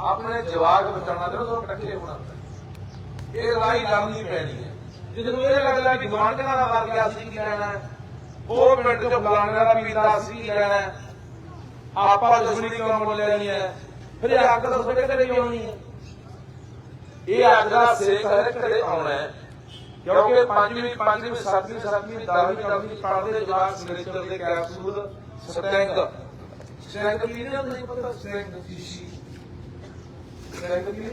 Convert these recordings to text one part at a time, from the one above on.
ਆਪਣੇ ਜਵਾਕ ਬਚਾਉਣਾ ਤੇ ਉਹ ਇਕੱਠੇ ਹੋਣਾ। ਇਹ ਲੜਾਈ ਲੜਨੀ ਪੈਣੀ ਹੈ। ਜਦੋਂ ਇਹ ਲੱਗਦਾ ਕਿ ਗਵਾਂਢੀਆਂ ਦਾ ਮਰ ਗਿਆ ਸੀ ਕੀ ਲੈਣਾ ਉਹ ਪਿੰਡ ਚੋਂ ਫਲਾਣੇ ਦਾ ਪੀਤਾ ਸੀ ਕੀ ਲੈਣਾ ਆਪਾਂ ਦੁਸ਼ਮਣੀ ਕਿਉਂ ਮੁੱਲ ਲੈਣੀ ਹੈ? ਫਿਰ ਇਹ ਅੱਗ ਤਾਂ ਤੁਹਾਡੇ ਘਰੇ ਆਉਣੀ ਹੈ? ਇਹ ਅੱਗ ਦਾ ਸੇਕ ਹਰ ਘਰੇ ਆਉਣਾ ਹੈ। ਕਿਉਂਕਿ ਪੰਜਵੀਂ ਪੰਜਵੀਂ, ਸੱਤਵੀਂ ਸੱਤਵੀਂ, ਦਸਵੀਂ ਦਸਵੀਂ ਪੜ੍ਹਦੇ ਜਵਾਕ ਸਿਗਨੇਚਰ ਦੇ ਕੈਪਸੂਲ ਸਟੈਂਗ ਸਟੈਂਗ ਕੀ ਨੇ ਨਹੀਂ ਪਤਾ? ਸਟੈਂਗ ਸ਼ੀਸ਼ੀ। ਸਟੈਂਗ ਕੀ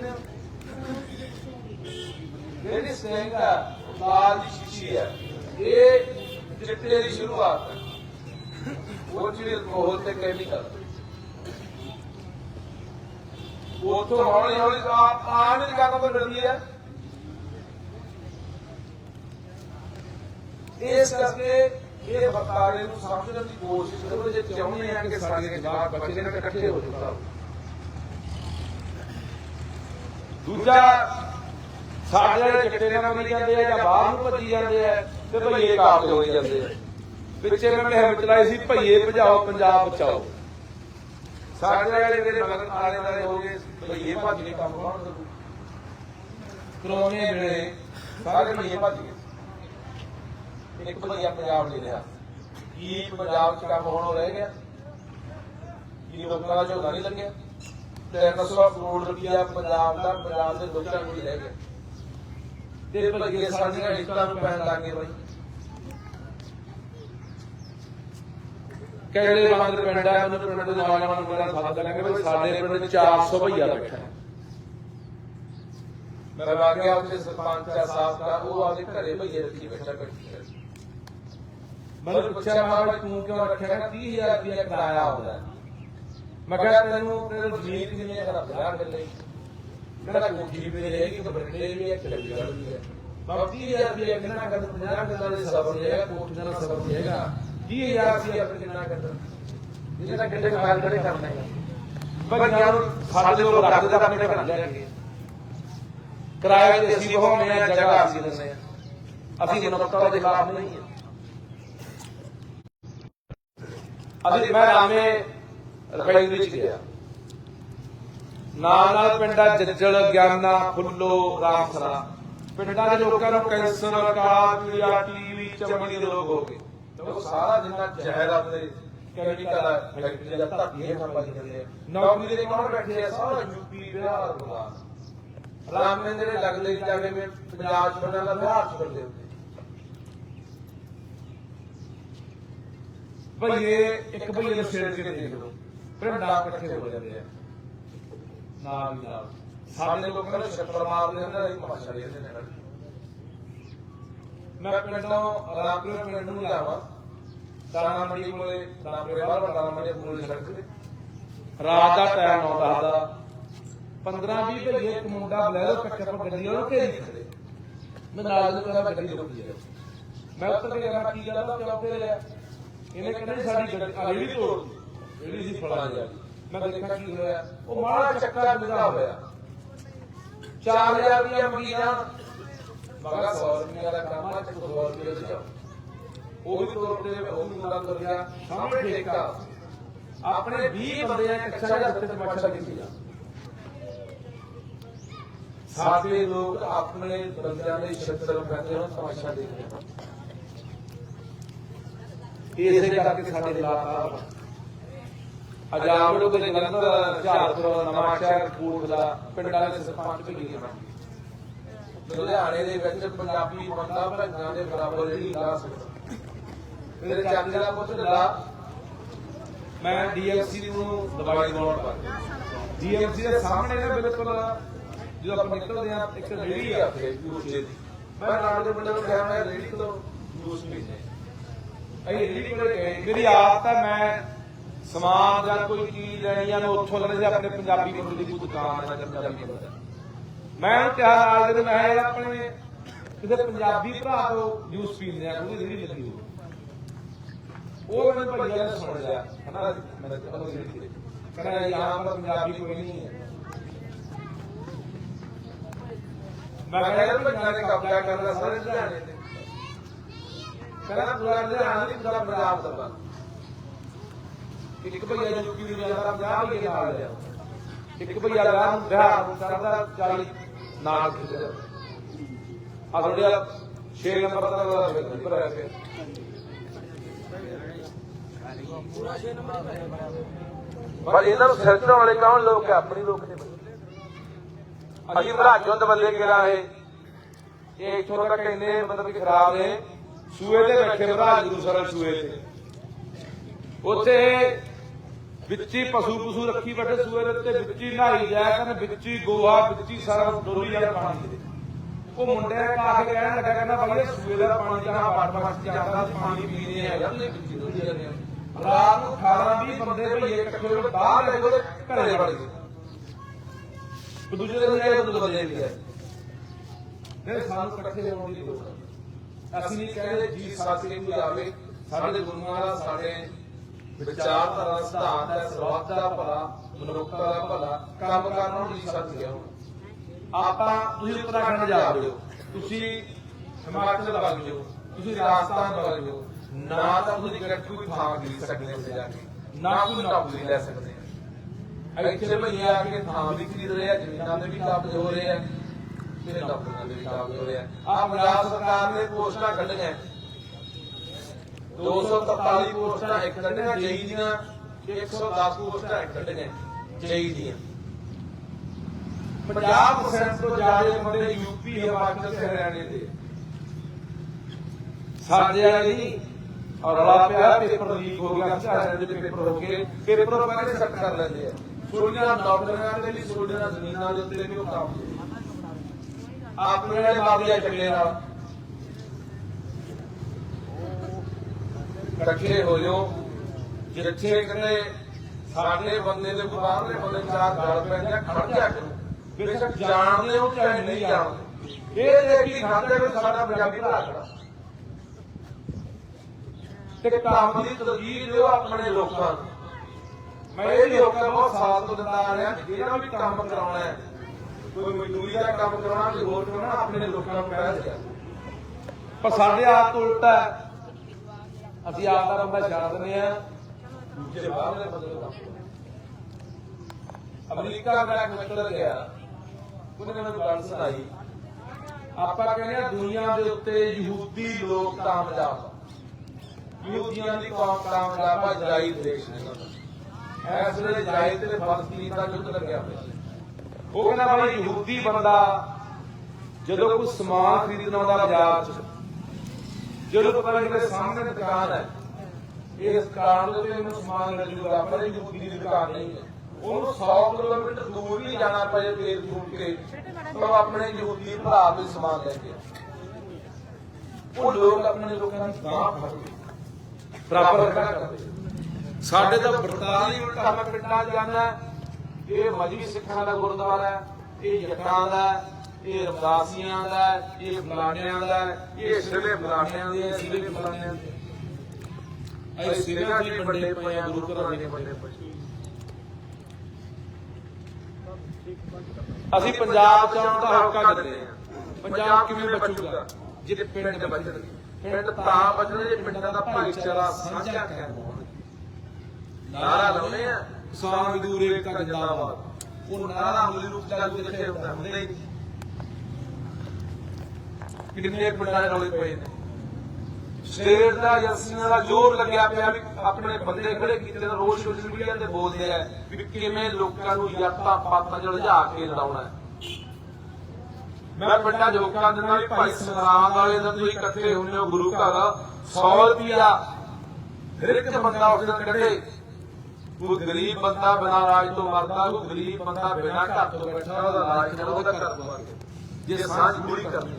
ਜਿਹੜੀ ਸਟੈਂਗ ਆ? ਲਾਲ ਦੀ ਸ਼ੀਸ਼ੀ ਹੈ ਇਹ ਚਿੱਟੇ ਦੀ ਸ਼ੁਰੂਆਤ ਹੈ ਉਹ ਜਿਹੜੇ ਅਲਕੋਹਲ ਤੇ ਕੈਮੀਕਲ ਉਹ ਤੋਂ ਹੌਲੀ ਹੌਲੀ ਆਪ ਆਣ ਦੀ ਗੱਲ ਤੋਂ ਡਰਦੀ ਹੈ ਇਸ ਕਰਕੇ ਇਹ ਵਰਤਾਰੇ ਨੂੰ ਸਮਝਣ ਦੀ ਕੋਸ਼ਿਸ਼ ਕਰੋ, ਜੇ ਚਾਹੁੰਦੇ ਆ ਕਿ ਸਾਡੇ ਜਵਾਬ ਬੱਚੇ ਨੇ ਇਕੱਠੇ ਹੋ ਜਾਣ ਦੂਜਾ, ਸਾਡੇ ਜਿਹੜੇ ਚਿੱਟੇ ਨਾਲ ਮਰੀ ਜਾਂਦੇ ਆ ਜਾਂ ਬਾਹਰ ਨੂੰ ਭੱਜੀ ਜਾਂਦੇ ਆ ਤੇ ਭਈਏ ਕਾਬਲ ਹੋਈ ਜਾਂਦੇ ਆ। ਪਿੱਛੇ ਮੈਂ ਮੁਹਿੰਮ ਚਲਾਈ ਸੀ, ਭਈਏ ਭਜਾਓ, ਪੰਜਾਬ ਬਚਾਓ। ਸਾਡੇ ਵਾਲੇ ਜਿਹੜੇ ਮਗਰ ਆਲੇ ਦਾਲੇ ਹੋ ਗਏ, ਭਈਏ ਭੱਜ ਕੇ ਕੰਮ ਕੌਣ ਕਰੂ? ਕਰੋਨੇ ਜਿਹੜੇ ਸਾਰੇ ਭਈਏ ਭੱਜ ਗਏ। ਇੱਕ ਭਈਆ ਪੰਜਾਬ ਲੈ ਲਿਆ ਕੀ ਪੰਜਾਬ 'ਚ ਕੰਮ ਹੋਣੋਂ ਰਹਿ ਗਿਆ? ਕੀ ਲੋਕਾਂ ਦਾ ਝੋਨਾ ਨਹੀਂ ਲੱਗਿਆ? 300 ਕਰੋੜ ਰੁਪਇਆ ਪੰਜਾਬ ਦਾ, ਪੰਜਾਬ ਦੇ ਲੋਕਾਂ ਨੂੰ ਰਹਿ ਗਿਆ ਤੇ ਭਈਏ ਸਾਡੀਆਂ ਲਿਸਟਾਂ ਨੂੰ ਪੈਣ ਲੱਗੇ ਬਾਈ। ਕਿਹੜੇ ਬਾਂਦਰ ਪਿੰਡ ਆ ਮੈਨੂੰ ਪਿੰਡ ਦੇ ਨੌਜਵਾਨਾਂ ਮੇਰਾ ਸਾਥ ਕਰਾਂਗੇ ਵੀ ਸਾਡੇ ਪਿੰਡ 400 ਭਈਆ ਬੈਠਾ ਮੈਂ ਵਾਕਿਆ ਉੱਥੇ ਸਰਪੰਚ ਆ ਸਾਹਿਬ ਦਾ ਉਹ ਆਪਦੇ ਘਰੇ ਭਈਏ ਰੱਖੀ ਬੈਠਾ ਬੈਠੀ ਮੈਨੂੰ ਪੁੱਛਿਆ, ਮੈਂ ਤੂੰ ਕਿਉਂ ਰੱਖਿਆ? 30000 ਰੁਪਇਆ ਕਿਰਾਇਆ ਆਉਂਦਾ ਮੈਂ ਕਿਹਾ ਤੈਨੂੰ ਤੇਰੇ ਜ਼ਮੀਨ ਕਿੰਨੀ ਹੈ? ਕਹਿੰਦਾ 50 ਕਿੱਲੇ ਕਹਿੰਦਾ ਕੋਠੀ ਵੀ ਰਹੇਗੀ ਕਿ ਬਰਡੇ ਵੀ ਹੈ ਚੰਡੀਗੜ੍ਹ ਵੀ ਹੈ। ਮੈਂ 30000 ਰੁਪਇਆ ਕਿੰਨਾ ਕਹਿੰਦਾ 50 ਕਿੱਲਾ ਦੇ ਸਬਰ ਨਹੀਂ ਕੋਠੀ ਦਾ ਸਬਰ ਨਹੀਂ ਹੈਗਾ। 30000 ਰੁਪਇਆ ਫਿਰ ਕਿੰਨਾ ਕਹਿੰਦਾ ਜਿਹਦਾ ਕਿੱਡੇ ਕਮਾਲ ਖੜੇ ਕਰਨਾ ਹੈ ਭਈਆਂ ਨੂੰ ਸਾਡੇ ਲੋਕ ਰੱਖਦੇ ਤਾਂ ਆਪਣੇ ਘਰ ਲੈ ਕੇ। ਕਿਰਾਏ ਤੇ ਅਸੀਂ ਬਹਾਉਂਦੇ ਆ ਜਗ੍ਹਾ ਅਸੀਂ ਦਿੰਦੇ ਆ ਅਸੀਂ ਮਨੁੱਖਤਾ ਦੇ ਖਿਲਾਫ ਨਹੀਂ ਹਾਂ। ਅਸੀਂ ਮੈਂ ਰਾਮੇ ਰਖਾਈ ਵਿੱਚ ਗਿਆ। ਨਾਲ ਨਾਲ ਪਿੰਡਾਂ ਜੱਜਲ, ਗਿਆਨਾ ਫੁੱਲੋ ਰਾਮਸਰਾ। ਪਿੰਡਾਂ ਦੇ ਲੋਕਾਂ ਨੂੰ ਕੈਂਸਰ, ਕਾਲਾ ਟੀਵੀ, ਚਮੜੀ ਦੇ ਰੋਗ ਹੋ ਗਏ। ਉਹ ਸਾਰਾ ਜਿੰਨਾ ਜ਼ਹਿਰ ਆਪਣੇ ਕੈਮੀਕਲ ਫੈਕਟਰੀ ਦਾ ਧਰਤੀ ਹੇਠਾਂ ਪਾਈ ਜਾਂਦੇ ਨੌਕਰੀ ਦੇ ਕੌਣ ਬੈਠੇ ਆ, ਸਾਰਾ ਯੂਪੀ, ਬਿਹਾਰ ਗੁਜਰਾਤ ਰਾਮੇ ਦੇ ਲੱਗਦੇ ਜਾਗੇ ਮੈਂ ਪੰਜਾਬ ਚ ਬਣਨ ਲੱਗਾ ਬਿਹਾਰ ਚ ਬਣਦੇ ਹੁੰਦੇ ਭਈਏ ਇੱਕ ਭਈਏ ਨੂੰ ਛੇੜ ਕੇ ਦੇਖ ਲਓ। ਪਿੰਡਾਂ ਇਕੱਠੇ ਹੋ ਜਾਂਦੇ ਆ। ਨਾਲ ਹੀ ਨਾਲ। ਸਾਡੇ ਲੋਕਾਂ ਨੂੰ ਛੱਤਰ ਮਾਰਦੇ ਹੁੰਦੇ ਨੇ ਤਮਾਸ਼ਾ ਦੇਖਦੇ ਨੇ ਮੈਂ ਪਿੰਡੋਂ ਰਾਮਪੁਰ ਪਿੰਡ ਨੂੰ ਜਾਵਾਂ ਦਾਣਾ ਮੰਡੀ ਕੋਲੇ ਰਾਮਪੁਰ ਬਾਹਰ ਦਾਣਾ ਮੰਡੀ ਕੋਲੇ ਸੜਕ ਤੇ। ਰਾਤ ਦਾ ਟਾਈਮ ਆਉਂਦਾ ਦਾ 15 20 ਭਈਏ ਇੱਕ ਮੁੰਡਾ ਬਲੈਰੋ ਕੱਚਾ ਪਰ ਗੱਡੀ ਉਹ ਘੇਰੀ ਖੜੇ ਮੈਂ ਨਾਲ ਦੇ ਕਹਿੰਦਾ ਗੱਡੀ ਰੁਕੀ ਹੈ ਮੈਂ ਉੱਤਰ ਕੇ ਕਹਿੰਦਾ ਕੀ ਗੱਲ ਆ? ਕਿਉਂ ਫੇਰਿਆ ਇਹਨੇ ਕਹਿੰਦਾ ਸਾਡੀ ਗੱਡੀ ਆ ਰੇੜੀ ਤੋੜ ਦਿੱਤੀ ਰੇੜੀ ਸੀ ਫਲਾਂ ਜਾ। ਮੈਂ ਦੇਖਿਆ ਕੀ ਹੋਇਆ। ਉਹ ਮਾੜਾ ਚੱਕਾ ਲੱਗਾ ਹੋਇਆ। 4000 ਰੁਪਏ ਮੰਗੀ ਜਾਣ ਮਗਾ 100 ਰੁਪਏ ਦਾ ਕੰਮ ਆ ਤੇ 100 ਰੁਪਏ ਦੇ ਜਾਓ ਉਹ ਵੀ ਤੋੜਦੇ ਉਹ ਵੀ ਮੁੰਡਾ ਤੁਰ ਗਿਆ। ਸਾਹਮਣੇ ਠੇਕਾ। ਆਪਣੇ 20 ਬੰਦੇ ਆ ਕੱਚਾ ਜਿਹਾ ਉੱਤੇ ਤਮਾਸ਼ਾ ਦੇਖੀ ਜਾ ਸਾਡੇ ਲੋਕ ਆਪਣੇ ਬੰਦਿਆਂ ਦੇ ਛੱਤਰ ਕਰਦੇ ਹਨ ਤਮਾਸ਼ਾ ਦੇਖਦੇ ਹਨ ਇਸੇ ਕਰਕੇ ਸਾਡੇ ਹਾਲਾਤ ਆ ਅਜਾਮ ਲੋਕ ਦੇ ਜਲੰਧਰ ਝਾਰਪੁਰ ਨਵਾਂਸ਼ਹਿਰ ਕਪੂਰਥਲਾ ਪਿੰਡਾਂ ਦੇ ਸਰਪੰਚ ਵੀ ਗਏ ਹਨ ਲੁਧਿਆਣੇ ਦੇ ਵਿੱਚ ਪੰਜਾਬੀ ਬੰਦਾ ਭੰਗਾਂ ਦੇ ਬਰਾਬਰ ਜਿਹੜੀ ਲਾ ਸਕਦਾ। ਮੇਰੇ ਚਾਚੇ ਦਾ ਪੁੱਤ ਲਾ ਮੈਂ ਡੀਐਮਸੀ ਨੂੰ ਦਵਾਈ ਦਵਾਉਣ ਪਾ ਡੀਐਮਸੀ ਦੇ ਸਾਹਮਣੇ ਨਾ ਬਿਲਕੁਲ ਜਦੋਂ ਆਪਾਂ ਨਿਕਲਦੇ ਆ ਇੱਕ ਰੇੜੀ ਆ ਉੱਥੇ ਦੂਸਰੇ ਦੀ। ਮੈਂ ਨਾਲ ਦੇ ਮੁੰਡੇ ਨੂੰ ਕਿਹਾ, ਮੈਂ ਰੇੜੀ ਤੋਂ ਜੂਸ ਪੀਣੇ ਅਸੀਂ ਰੇੜੀ ਕੋਲੇ ਗਏ। ਮੇਰੀ ਆਦਤ ਹੈ, ਮੈਂ ਸਮਾਨ ਜਾਂ ਕੋਈ ਚੀਜ਼ ਲੈਣੀ ਆ ਮੈਂ ਉੱਥੋਂ ਲੈਣੀ ਸੀ ਆਪਣੇ ਪੰਜਾਬੀ ਬੰਦੇ ਦੀ ਕੋਈ ਦੁਕਾਨ ਹੈ ਜਾਂ ਪੰਜਾਬੀ ਬੰਦਾ ਮੈਂ ਉਹਨੂੰ ਕਿਹਾ ਨਾਲ ਮੈਂ ਆਪਣੇ ਕਿਤੇ ਪੰਜਾਬੀ ਭਰਾ ਤੋਂ ਜੂਸ ਪੀਂਦੇ ਆ, ਉਹਦੀ ਰੇੜੀ ਲੱਗੀ ਹੋਈ। ਉਹ ਮੈਨੂੰ ਭਈਆ ਨੇ ਸੁਣ ਲਿਆ ਹਨਾ? ਮੈਂ ਕਿਹਾ ਉਹ ਕਹਿੰਦਾ ਯਹਾਂ ਪਰ ਪੰਜਾਬੀ ਕੋਈ ਨਹੀਂ ਹੈ। ਮੈਂ ਕਿਹਾ, ਯਾਰ ਨੇ ਕਬਜ਼ਾ ਕਰਨਾ ਸਾਰੇ ਲੁਧਿਆਣੇ ਤੇ ਕਹਿੰਦਾ ਪੂਰਾ ਲੁਧਿਆਣਾ ਨਹੀਂ ਪੂਰਾ ਪੰਜਾਬ ਦਾ ਇੱਕ ਭਈਆ ਯੂਪੀ ਨੂੰ ਜਾਂਦਾ ਪੰਜਾਬ ਹੀ ਨਾਲ ਲਿਆ ਇੱਕ ਭਈਆ ਵਿਆਹ ਨੂੰ ਕਰਦਾ 40 ਨਾਲ ਖਿੱਚਦਾ ਆ ਤੁਹਾਡੇ ਆ 6 ਨੰਬਰ ਦਾ ਨੰਬਰ ਹੈ ਫਿਰ ਪਰ ਇਹਨਾਂ ਨੂੰ ਸਿਰ ਚੜਾਉਣ ਵਾਲੇ ਕੌਣ ਲੋਕ ਹੈ ਆਪਣੀ ਲੋਕ ਨੇ। ਅਸੀਂ ਭਰਾਜੋਂ ਬੰਦੇ ਕਿਹੜਾ ਇਹ? ਇਹ ਇੱਥੋਂ ਤੱਕ ਇੰਨੇ ਮਤਲਬ ਕਿ ਖਰਾਬ ਨੇ। ਸੂਏ ਤੇ ਬੈਠੇ ਭਰਾਜ ਗੁਰੂ ਸਰਨ ਸੂਏ ਤੇ। ਉੱਥੇ ਵਿੱਚੀ ਪਸ਼ੂ ਪਸ਼ੂ ਰੱਖੀ ਬੈਠੇ ਸੂਏ ਦੇ ਉੱਤੇ, ਵਿੱਚੀ ਨਹਾਈ ਜਾਇਆ ਕਰਨ, ਵਿੱਚੀ ਗੋਹਾ, ਵਿੱਚੀ ਸਾਰਾ ਡੋਲੀ ਜਾਂਦਾ ਪਾਣੀ ਦੇ ਉਹ ਮੁੰਡੇ ਕਾ ਕੇ ਕਹਿਣ ਲੱਗਾ, ਕਹਿੰਦਾ ਬਾਈ ਇਹ ਸੂਏ ਦਾ ਪਾਣੀ ਜਹਾਂ ਵੜ ਵੜ ਚ ਜਾਂਦਾ ਤੇ ਪਾਣੀ ਪੀਣੇ ਹੈਗਾ। ਤੇ ਵਿੱਚੀ ਡੋਲੀ ਜਾਂਦੇ ਆ ਰਾਤ ਨੂੰ 18 20 ਬੰਦੇ ਭਈਏ ਇਕੱਠੇ ਹੋ ਕੇ ਬਾਹਰ ਲੈ ਗਏ ਘਰੇ ਵੜ ਗਏ। ਤੇ ਦੂਜੇ ਦਿਨ ਇਹ ਬੰਦੇ ਬੰਦੇ ਵੀ ਆਏ ਫਿਰ ਸਾਨੂੰ ਇਕੱਠੇ ਹੋਣ ਦੀ ਲੋੜ ਹੈ। ਅਸੀਂ ਨਹੀਂ ਕਹਿੰਦੇ, ਜੀ ਸਾਥੀ ਕੋਈ ਆਵੇ, ਸਾਡੇ ਗੁਰੂਆਂ ਦਾ ਸਾਡੇ ਵਿਚਾਰਧਾਰਾ ਸਿਧਾਂਤ ਹੈ ਸਵਾਦ ਦਾ ਭਲਾ, ਮਨੁੱਖਤਾ ਦਾ ਭਲਾ, ਕੰਮ ਕਰਨ ਨੂੰ ਜੀ ਸਾਥੀ ਆਓ ਆਪਾਂ ਤੁਸੀਂ ਉੱਤਰਾਖੰਡ ਜਾ ਰਹੇ ਹੋ, ਤੁਸੀਂ ਹਿਮਾਚਲ ਵਗ ਜਾਓ, ਤੁਸੀਂ ਰਾਜਸਥਾਨ ਵਗ ਜਾਓ, ਨਾ ਤਾਂ ਤੁਸੀਂ ਕਿਤੇ ਕੋਈ ਥਾਂ ਖਰੀਦ ਸਕਦੇ ਹੋ ਉੱਥੇ ਜਾ ਕੇ, ਨਾ ਕੋਈ ਨੌਕਰੀ ਲੈ ਸਕਦੇ ਆ ਇੱਥੇ ਭਈਆ ਆ ਕੇ ਥਾਂ ਵੀ ਖਰੀਦ ਰਹੇ ਆ ਜ਼ਮੀਨਾਂ ਦੇ ਵੀ ਕਬਜ਼ ਹੋ ਰਹੇ ਆ ਤੇ ਨੌਕਰੀਆਂ ਦੇ ਵੀ ਕਬਜ਼ ਹੋ ਰਹੇ। ਆ ਆ ਪੰਜਾਬ ਸਰਕਾਰ ਨੇ ਪੋਸਟਾਂ ਕੱਢੀਆਂ। 243 ਪੋਸਟਾਂ ਇੱਕ ਕੱਢੀਆਂ ਜੇਈ ਦੀਆਂ 110 ਪੋਸਟਾਂ ਇੱਕ ਕੱਢੀਆਂ ਜੇਈ ਦੀਆਂ 50% ਤੋਂ ਜ਼ਿਆਦਾ ਬੰਦੇ ਯੂਪੀ ਹਿਮਾਚਲ ਤੇ ਹਰਿਆਣੇ ਦੇ। ਸਾਡੇ ਵਾਲੇ ਨਹੀਂ ਔਰ ਰੌਲਾ ਪਿਆ, ਪੇਪਰ ਲੀਕ ਹੋ ਗਿਆ, ਹਰਿਆਣੇ ਦੇ ਪੇਪਰ ਹੋ ਗਏ, ਪੇਪਰ ਪਹਿਲੇ ਸੈੱਟ ਕਰ ਲੈਂਦੇ ਆ? ਸੋਡੀਆਂ ਨੌਕਰੀਆਂ ਦੇ ਲਈ ਸੋਡੀਆਂ ਜ਼ਮੀਨਾਂ ਦੇ ਉੱਤੇ ਵੀ ਉਹ ਕੰਮ ਆਪਣੇ ਵਾਲੇ ਮਾਮਲੇ ਚੱਲੇ ਨਾਲ ਇਕੱਠੇ ਹੋ ਜਾਓ। ਜਿੱਥੇ ਕਿਤੇ ਸਾਡੇ ਬੰਦੇ ਦੇ ਬਾਹਰਲੇ ਬੰਦੇ ਚਾਰ ਗਲ ਪੈਂਦੇ ਖੜ ਜਾ ਕਰੋ। ਬੇਸ਼ੱਕ ਜਾਣਦੇ ਹੋ ਚਾਹੇ ਨਹੀਂ ਜਾਣਦੇ। ਇਹ ਦੇਖ ਕੇ ਖਾਂਦੇ ਵੀ ਸਾਡਾ ਪੰਜਾਬੀ ਭਰਾ ਖੜਾ ਤੇ ਕੰਮ ਦੀ ਤਸਵੀਰ ਦਿਓ ਆਪਣੇ ਲੋਕਾਂ ਨੂੰ। ਮੈਂ ਇਹ ਵੀ ਲੋਕਾਂ ਨੂੰ ਬਹੁਤ ਸਾਥ ਤੋਂ ਦਿੰਦਾ ਆ ਰਿਹਾ ਜਿਹੜਾ ਵੀ ਕੰਮ ਕਰਾਉਣਾ ਹੈ ਕੋਈ ਮਜ਼ਦੂਰੀ ਦਾ ਕੰਮ ਕਰਾਉਣਾ ਕੋਈ ਹੋਰ ਕਰਾਉਣਾ ਆਪਣੇ ਲੋਕਾਂ ਨੂੰ ਕਹਿ ਦਿਆ ਪਰ ਸਾਡੇ ਆਪ ਤੋਂ ਉਲਟਾ ਹੈ। ਅਸੀਂ ਆਪ ਦਾ ਬੰਦਾ ਛੱਡ ਦਿੰਦੇ ਆ ਦੂਜੇ ਬਾਹਰਲੇ ਬੰਦੇ ਨੂੰ ਅਮਰੀਕਾ ਦਾ ਇੱਕ ਗਿਆ, ਉਹਨੇ ਮੈਨੂੰ ਗੱਲ ਸੁਣਾਈ। ਆਪਾਂ ਕਹਿੰਦੇ ਆ ਦੁਨੀਆ ਦੇ ਉੱਤੇ ਯਹੂਦੀ ਲੋਕ ਕਾਮਯਾਬ ਯਹੂਦੀਆਂ ਦੀ ਕੌਮ ਕਾਮਯਾਬ ਆ ਇਜ਼ਰਾਈਲ ਦੇਸ਼ ਨੇ। ਇਸ ਵੇਲੇ ਇਜ਼ਰਾਈਲ ਤੇ ਫਲਸਤੀਨ ਦਾ ਯੁੱਧ ਲੱਗਿਆ ਹੋਇਆ। ਉਹ ਕਹਿੰਦਾ ਬਾਈ ਯਹੂਦੀ ਬੰਦਾ ਜਦੋਂ ਕੋਈ ਸਮਾਨ ਖਰੀਦਣ ਆਉਂਦਾ ਬਾਜ਼ਾਰ 'ਚ ਜਦੋਂ ਨਹੀਂ ਕਿ ਸਾਹਮਣੇ ਦੁਕਾਨ ਹੈ ਇਸ ਦੁਕਾਨ ਦੇ ਉੱਤੇ ਉਹਨੂੰ ਸਮਾਨ ਮਿਲ ਜੂਗਾ ਪਰ ਇਹ ਯਹੂਦੀ ਦੀ ਦੁਕਾਨ ਨਹੀਂ ਹੈ। ਉਹਨੂੰ 100 ਕਿਲੋਮੀਟਰ ਦੂਰ ਵੀ ਜਾਣਾ ਪਏ ਤੇਲ ਫੂਕ ਕੇ ਤਾਂ ਉਹ ਆਪਣੇ ਯਹੂਦੀ ਭਰਾ ਵੀ ਸਮਾਨ ਲੈ ਕੇ। ਉਹ ਲੋਕ ਆਪਣੇ ਲੋਕਾਂ ਦੀ ਬਾਹ ਫੜ ਬਰਾਬਰ। ਕਰਦੇ ਸਾਡੇ ਤਾਂ 42 ਉਲਟਾ ਮੈਂ ਪਿੰਡਾਂ ਜਾਣਾ ਇਹ ਮਜਬੀ ਸਿੱਖਾਂ ਦਾ ਗੁਰਦੁਆਰਾ ਹੈ ਇਹ ਜੱਟਾਂ ਦਾ ਹੈ, ਇਹ ਰਮਦਾਸੀਆਂ ਦਾ ਇਹ ਫਲਾਣਿਆਂ ਦਾ ਇਹ ਸਿਲੇ ਫਲਾਣਿਆਂ ਦੇ ਸਿਲੇ ਫਲਾਣਿਆਂ ਦੇ ਇਹ ਸਿਲਿਆਂ ਦੀ ਵੱਡੇ ਪਏ ਆ ਗੁਰੂ ਘਰਾਂ ਦੇ ਵੱਡੇ ਪਏ ਅਸੀਂ ਪੰਜਾਬ ਚ ਆਉਣ ਦਾ ਹੱਕ ਦਿੰਦੇ ਆ ਪੰਜਾਬ ਕਿਵੇਂ ਬਚੂਗਾ? ਜੇ ਪਿੰਡ ਬਚਣਗੇ ਪਿੰਡ ਤਾਂ ਬਚਣਗੇ ਜੇ ਪਿੰਡਾਂ ਦਾ ਭਾਈਚਾਰਾ ਸਾਂਝਾ ਹੋਵੇ। ਨਾਰਾ ਲਾਉਣੇ ਆ। ਕਿਸਾਨ ਮਜ਼ਦੂਰ ਏਕਤਾ ਜਿੰਦਾਬਾਦ। ਉਹ ਨਾਰਾ ਅਮਲੀ ਰੂਪ ਚਾਲੂ ਕਿੱਥੇ ਹੁੰਦਾ ਹੁੰਦਾ ਹੀ ਕਿੰਨੇ ਪਿੰਡਾਂ ਦੇ ਰੌਲੇ ਪਏ ਨੇ? ਸਟੇਟ ਦਾ ਏਜੰਸੀਆਂ ਦਾ ਜ਼ੋਰ ਲੱਗਿਆ ਪਿਆ ਵੀ ਆਪਣੇ ਬੰਦੇ ਖੜੇ ਕੀਤੇ ਨੇ, ਰੋਜ਼ ਸੋਸ਼ਲ ਮੀਡੀਆ ਤੇ ਬੋਲਦੇ ਆ ਵੀ ਕਿਵੇਂ ਲੋਕਾਂ ਨੂੰ ਯਾਤਾਂ ਪਾਤਾਂ ਚ ਲਿਜਾ ਕੇ ਲੜਾਉਣਾ ਮੈਂ ਪਿੰਡਾਂ ਦੇ ਦੇ ਨਾਲ ਭਾਈ ਸੰਗਰਾਮ ਵਾਲੇ ਦਾ ਤੁਸੀਂ ਇਕੱਠੇ ਹੁੰਦੇ ਹੋ, ਗੁਰੂ ਘਰ 100 ਰੁਪਿਆ ਹਰ ਇੱਕ ਬੰਦਾ ਉਸ ਦਿਨ ਕੱਢੇ। ਕੋਈ ਗਰੀਬ ਬੰਦਾ ਬਿਨਾਂ ਰਾਜ ਤੋਂ ਮਰਦਾ, ਕੋਈ ਗਰੀਬ ਬੰਦਾ ਬਿਨਾਂ ਘਰ ਤੋਂ ਬੈਠਾ, ਉਹਦਾ ਰਾਜ ਨਾਲ ਉਹਦਾ ਘਰ ਤੋਂ ਜੇ ਸਾਂਝ ਪੂਰੀ ਕਰਨੀ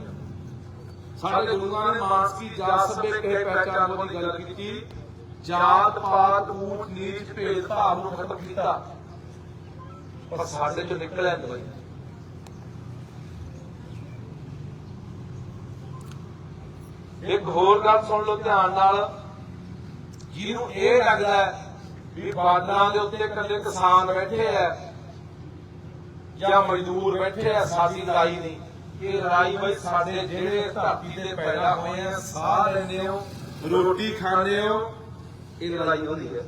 ਸਾਡੇ ਗੁਰੂਆਂ ਨੇ ਮਾਨਸ ਕੀ ਜਾਤ ਸਭੇ ਕਹੇ ਪਹਿਚਾਨ ਦੀ ਗੱਲ ਕੀਤੀ। ਜਾਤ ਪਾਤ ਊਚ ਨੀਚ ਭੇਦ ਭਾਵ ਨੂੰ ਖਤਮ ਕੀਤਾ। ਪਰ ਸਾਡੇ ਚੋਂ ਨਿਕਲਿਆ ਨਹੀਂ ਇੱਕ ਹੋਰ ਗੱਲ ਸੁਣ ਲਓ ਧਿਆਨ ਨਾਲ। ਜਿਹਨੂੰ ਇਹ ਲੱਗਦਾ ਵੀ ਬਾਦਲਾਂ ਦੇ ਉੱਤੇ ਇਕੱਲੇ ਕਿਸਾਨ ਬੈਠੇ ਆ ਜਾਂ ਮਜ਼ਦੂਰ ਬੈਠੇ ਆ ਸਾਡੀ ਲੜਾਈ ਨਹੀਂ। ਇਹ ਲੜਾਈ ਬਈ ਸਾਡੇ ਜਿਹੜੇ ਧਰਤੀ ਤੇ ਪੈਦਾ ਹੋਏ ਆ, ਸਾਹ ਲੈਂਦੇ ਹੋ, ਰੋਟੀ ਖਾਂਦੇ ਹੋ, ਇਹ ਲੜਾਈ ਉਹਦੀ ਹੈ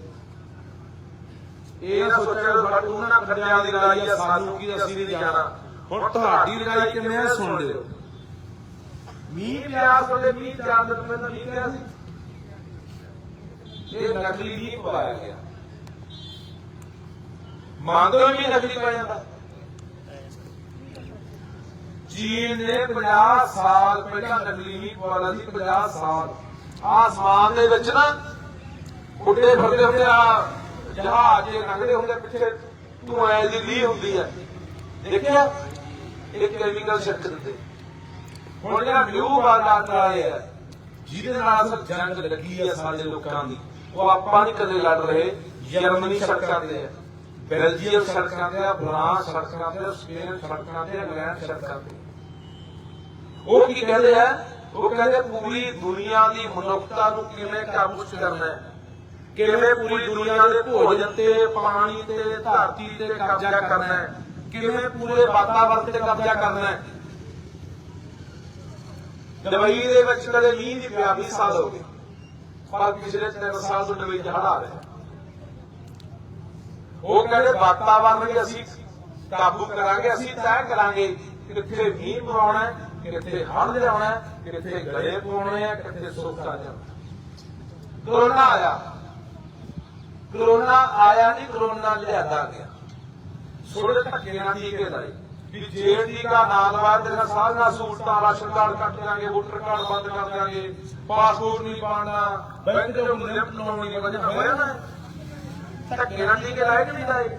ਇਹ ਸੋਚਿਆ ਵੀ ਉਹਨਾਂ ਖੱਡਿਆਂ ਦੀ ਲੜਾਈ ਆ, ਸਾਨੂੰ ਕੀ ਅਸੀਂ ਨਹੀਂ ਜਾਣਾ। ਹੁਣ ਤੁਹਾਡੀ ਲੜਾਈ ਕਿਵੇਂ ਆ, ਸੁਣ ਲਿਓ। ਮੀਂਹ ਪਿਆ, ਤੁਹਾਡੇ ਮੀਂਹ ਚਾਰ ਦਿਨ ਪਹਿਲਾਂ ਮੀਂਹ ਪਿਆ ਸੀ। ਇਹ ਨਕਲੀ ਮੀਂਹ ਪਵਾਇਆ ਗਿਆ। ਮੰਨਦੇ ਹੋ ਵੀ ਨਕਲੀ ਪੈ ਜਾਂਦਾ। ਚੀਨ ਨੇ 50 ਸਾਲ, ਪਹਿਲਾਂ ਨਕਲੀ ਮੀਂਹ ਸੀ 50 ਸਾਲ। ਆਸਮਾਨ ਦੇ ਵਿੱਚ ਨਾ ਉੱਡੇ ਫਿਰਦੇ ਹੁੰਦੇ ਆ, ਜਹਾਜ਼ ਜੇ ਲੰਘਦੇ ਹੁੰਦੇ ਪਿੱਛੇ ਧੂਆਂ ਦੀ ਲੀ ਹੁੰਦੀ ਹੈ ਦੇਖਿਆ? ਇਹ ਕੈਮੀਕਲ ਛਿੜਕ ਦਿੰਦੇ। ਹੁਣ ਜਿਹੜਾ ਬਲੂ ਬਾਜ਼ਾਰ ਵਾਲੇ ਜਿਹਦੇ ਨਾਲ ਅਸਲ ਜੰਗ ਲੱਗੀ ਆ ਸਾਡੇ ਲੋਕਾਂ ਦੀ, ਉਹ ਆਪਾਂ ਨਹੀਂ ਕਦੇ ਲੜ ਰਹੇ, ਜਰਮਨੀ ਸੜਕਾਂ ਤੇ ਆ। ਬੈਲਜੀਅਮ ਸੜਕਾਂ ਤੇ ਆ, ਫਰਾਂਸ ਸੜਕਾਂ ਤੇ ਸਪੇਨ ਸੜਕਾਂ ਤੇ ਇੰਗਲੈਂਡ ਸੜਕਾਂ ਤੇ ਉਹ ਕੀ ਕਹਿੰਦੇ ਆ? ਉਹ ਕਹਿੰਦੇ ਪੂਰੀ ਦੁਨੀਆ ਦੀ ਮਨੁੱਖਤਾ ਨੂੰ ਕਿਵੇਂ ਕਾਬੂ ਚ ਕਰਨਾ ਹੈ? ਕਿਵੇਂ ਪੂਰੀ ਦੁਨੀਆ ਦੇ ਭੋਜਨ ਤੇ, ਪਾਣੀ ਤੇ, ਧਰਤੀ ਤੇ ਕਬਜ਼ਾ ਕਰਨਾ ਹੈ? ਕਿਵੇਂ ਪੂਰੇ ਵਾਤਾਵਰਣ ਤੇ ਕਬਜ਼ਾ ਕਰਨਾ ਹੈ? ਦੁਬਈ ਦੇ ਵਿੱਚ ਕਦੇ ਮੀਂਹ ਦੀ ਪਿਆ 20 ਸਾਲ ਹੋ ਗਏ ਪਰ ਪਿਛਲੇ 3 ਸਾਲ ਤੋਂ ਦੁਬਈ 'ਚ ਆ ਰਿਹਾ ਉਹ ਕਹਿੰਦੇ ਵਾਤਾਵਰਣ ਵੀ ਅਸੀਂ ਕਾਬੂ ਕਰਾਂਗੇ, ਅਸੀਂ ਤੈਅ ਕਰਾਂਗੇ ਕਿੱਥੇ ਮੀਂਹ ਪਵਾਉਣਾ ਹੈ ਕਿੱਥੇ ਹੜ੍ਹ ਲਿਆਉਣਾ ਕਿੱਥੇ ਗੜੇ ਪਵਾਉਣੇ ਆ ਕਿੱਥੇ ਸੁੱਕਾ ਜਾਣਾ। ਕਰੋਨਾ ਆਇਆ। ਕਰੋਨਾ ਆਇਆ ਨਹੀਂ, ਕਰੋਨਾ ਲਿਆਦਾ ਗਿਆ। ਛੋੜੇ ਧੱਕੇ ਨਾਲ ਟੀਕੇ ਲਾਏ ਵੀ ਜੇ ਟੀਕਾ ਨਾ ਲਵਾਇਆ ਤੇ ਨਾਲ ਸਹੂਲਤਾਂ ਰਾਸ਼ਨ ਕਾਰਡ ਕੱਟ ਦਾਂਗੇ ਵੋਟਰ ਕਾਰਡ ਬੰਦ ਕਰ ਦਾਂਗੇ ਪਾਸਪੋਰਟ ਨਹੀਂ ਪਾਣਾ ਬੈਂਕ ਤੋਂ ਲਿਮਟ ਲਾਉਣੀ ਨਹੀਂ ਵਜ੍ਹਾ ਹੋਇਆ ਨਾ। ਧੱਕੇ ਨਾਲ ਟੀਕੇ ਲਾਏ ਕਿ ਨਹੀਂ ਲਾਏ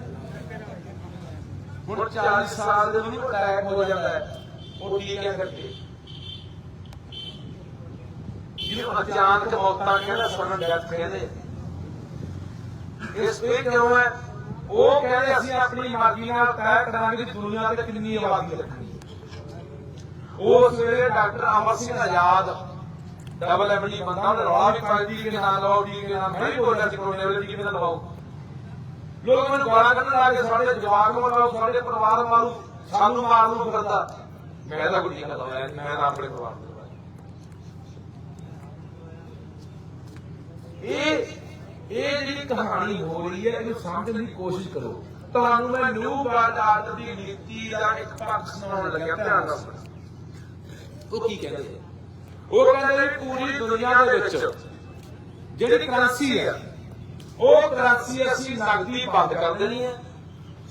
ਹੁਣ 40 ਸਾਲ ਦੇ ਵੀ ਅਟੈਕ ਹੋ ਜਾਂਦਾ ਹੈ। ਉਹ ਟੀਕਿਆਂ ਕਰਕੇ ਜਿਹਨੂੰ ਅਚਾਨਕ ਮੌਤਾਂ ਕਹਿੰਦੇ ਸਡਨ ਡੈਥ ਕਹਿੰਦੇ। ਇਸ ਇਹ ਕਿਉਂ ਹੈ? ਉਹ ਕਹਿੰਦੇ ਅਸੀਂ ਆਪਣੀ ਮਰਜ਼ੀ ਨਾਲ ਤੈਅ ਕਰਾਂਗੇ ਕਿ ਦੁਨੀਆ ਤੇ ਕਿੰਨੀ ਆਬਾਦੀ ਰੱਖਣੀ ਉਸ ਵੇਲੇ doctor Amar Singh Azad double MD ਬੰਦਾ ਉਹਨੇ ਰੌਲਾ ਵੀ ਪਾਈ ਟੀਕੇ ਨਾ ਲਵਾਓ ਟੀਕੇ ਨਾ ਮੈਂ ਵੀ ਬੋਲਿਆ ਸੀ ਕੋਰੋਨਾ ਵੇਲੇ ਟੀਕੇ ਨਾ ਲਵਾਓ। ਲੋਕ ਮੈਨੂੰ ਗਾਲਾਂ ਕੱਢਣ ਲੱਗੇ ਸਾਡੇ ਜਵਾਕ ਮਾਰੋ ਸਾਡੇ ਪਰਿਵਾਰ ਮਾਰੂ ਸਾਨੂੰ ਮਾਰ ਨੂੰ ਫਿਰਦਾ। ਮੈਂ ਤਾਂ ਕੁਝ ਟੀਕਾ ਲਵਾਇਆ ਮੈਂ ਤਾਂ ਆਪਣੇ ਪਰਿਵਾਰ ਦੇ ਇਹ ਇਹ ਜਿਹੜੀ ਕਹਾਣੀ ਹੋ ਰਹੀ ਹੈ, ਇਹਨੂੰ ਸਮਝਣ ਦੀ ਕੋਸ਼ਿਸ਼ ਕਰੋ। ਤੁਹਾਨੂੰ ਮੈਂ ਨਿਊ ਵਰਲਡ ਦੀ ਨੀਤੀ ਦਾ ਇੱਕ ਪੱਖ ਸੁਣਾਉਣ ਲੱਗਿਆ, ਧਿਆਨ ਨਾਲ ਉਹ ਕੀ ਕਹਿੰਦੇ ਉਹ ਕਹਿੰਦੇ ਪੂਰੀ ਦੁਨੀਆ ਦੇ ਵਿੱਚ ਜਿਹੜੀ ਕਰੰਸੀ ਹੈ, ਉਹ ਕਰੰਸੀ ਅਸੀਂ ਨਕਦੀ ਬੰਦ ਕਰ ਦੇਣੀ ਹੈ।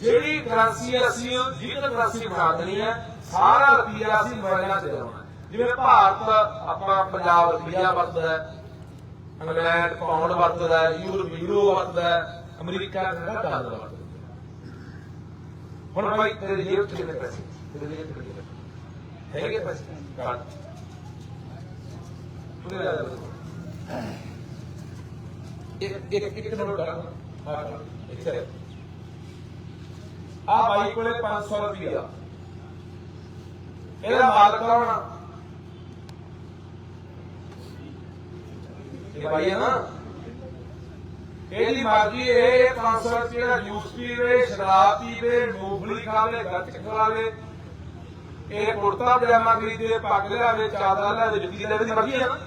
ਜਿਹੜੀ ਕਰੰਸੀ ਅਸੀਂ ਡਿਜੀਟਲ ਕਰੰਸੀ ਬਣਾ ਦੇਣੀ ਹੈ ਸਾਰਾ ਰੁਪਈਆ ਅਸੀਂ ਮੋਬਾਈਲਾਂ 'ਚ ਦੇਣਾ ਜਿਵੇਂ ਭਾਰਤ ਆਪਾਂ ਪੰਜਾਬ ਰੁਪਈਆ ਵਰਤਦਾ ਹੈ, ਇੰਗਲੈਂਡ ਪਾਉਂਡ ਵਰਤਦਾ ਹੈ ਯੂਰਪ ਯੂਰੋ ਵਰਤਦਾ ਹੈ, ਅਮਰੀਕਾ ਜਿਹੜਾ ਡਾਲਰ ਵਰਤਦਾ ਹੁਣ ਭਾਈ ਤੇਰੇ ਜੇਬ 'ਚ ਕਿੰਨੇ ਪੈਸੇ? ਤੇਰੇ ਜੇਬ 'ਚ ਕਿੰਨੇ ਪੈਸੇ? ਹੈਗੇ ਪੈਸੇ? ਕੱਢ। ਪੂਰੇ ਲੈ ਇੱਕ ਇੱਕ ਇੱਕ ਨੋਟ ਕਰ ਹਾਂ, ਇੱਥੇ ਆ। ਬਾਈ ਕੋਲੇ 500 ਰੁਪਿਆ ਇਹਦਾ ਮਾਲਕ ਕੌਣ ਆ? ਇਹ ਬਾਈ ਹੈ ਨਾ। ਇਹਦੀ ਮਰਜ਼ੀ ਇਹ 500 ਰੁਪਏ ਦਾ ਜੂਸ ਪੀਵੇ ਸ਼ਰਾਬ ਪੀਵੇ ਮੂੰਗਫਲੀ ਖਾਵੇ ਗੱਚ ਖਵਾਵੇ ਇਹ ਕੁੜਤਾ ਪਜਾਮਾ ਖਰੀਦੇ ਪੱਗ ਲਿਆਵੇ ਚਾਦਰ ਲਿਆਵੇ ਜੁੱਤੀ ਲਿਆਵੇ ਦੀ ਮਰਜ਼ੀ ਹੈ ਨਾ।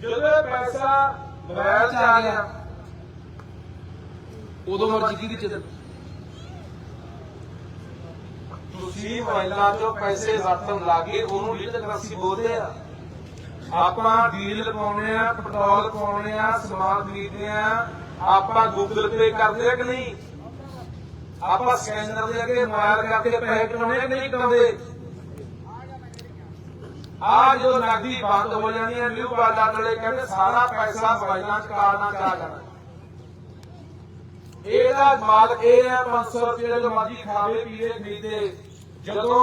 ਜਦੋਂ ਪੈਸਾ ਮੋਬਾਈਲ 'ਚ ਆ ਗਿਆ ਉਦੋਂ ਮਰਜ਼ੀ ਦੀ ਚੱਲ ਤੁਸੀਂ ਮੋਬਾਈਲਾਂ 'ਚੋਂ ਪੈਸੇ ਵਰਤਣ ਲੱਗੇ, ਉਹਨੂੰ ਡਿਜੀਟਲ ਕਰੰਸੀ ਬੋਲਦੇ ਆ। ਆਪਾਂ ਡੀਜ਼ਲ ਪਾਉਣੇ ਆ, ਪੈਟਰੋਲ ਪਾਉਣੇ ਆ, ਸਮਾਨ ਖਰੀਦਦੇ ਆ। ਆਪਾਂ ਗੂਗਲ ਪੇ ਕਰਦੇ ਆ ਕਿ ਨਹੀਂ? ਆਪਾਂ ਸਕੈਨਰ ਦੇ ਅੱਗੇ ਮੋਬਾਈਲ ਕਰਕੇ ਪੈਸੇ ਕਢਾਉਣੇ ਆ ਕਿ ਨਹੀਂ ਕਢਾਉਂਦੇ ਆ ਜੋ ਨਕਦੀ ਬੰਦ ਹੋ ਜਾਣੀ ਹੈ ਨਿਊ ਬਾਜ਼ਾਰ ਵਾਲੇ ਕਹਿੰਦੇ ਸਾਰਾ ਪੈਸਾ ਮੋਬਾਈਲਾਂ 'ਚ ਕਾਰਡਾਂ 'ਚ ਆ ਜਾਣਾ। ਇਹਦਾ ਮਾਲਕ ਇਹ ਹੈ 500 ਰੁਪਏ ਜੋ ਮਰਜ਼ੀ ਖਾਵੇ, ਪੀਵੇ, ਖਰੀਦੇ। ਜਦੋਂ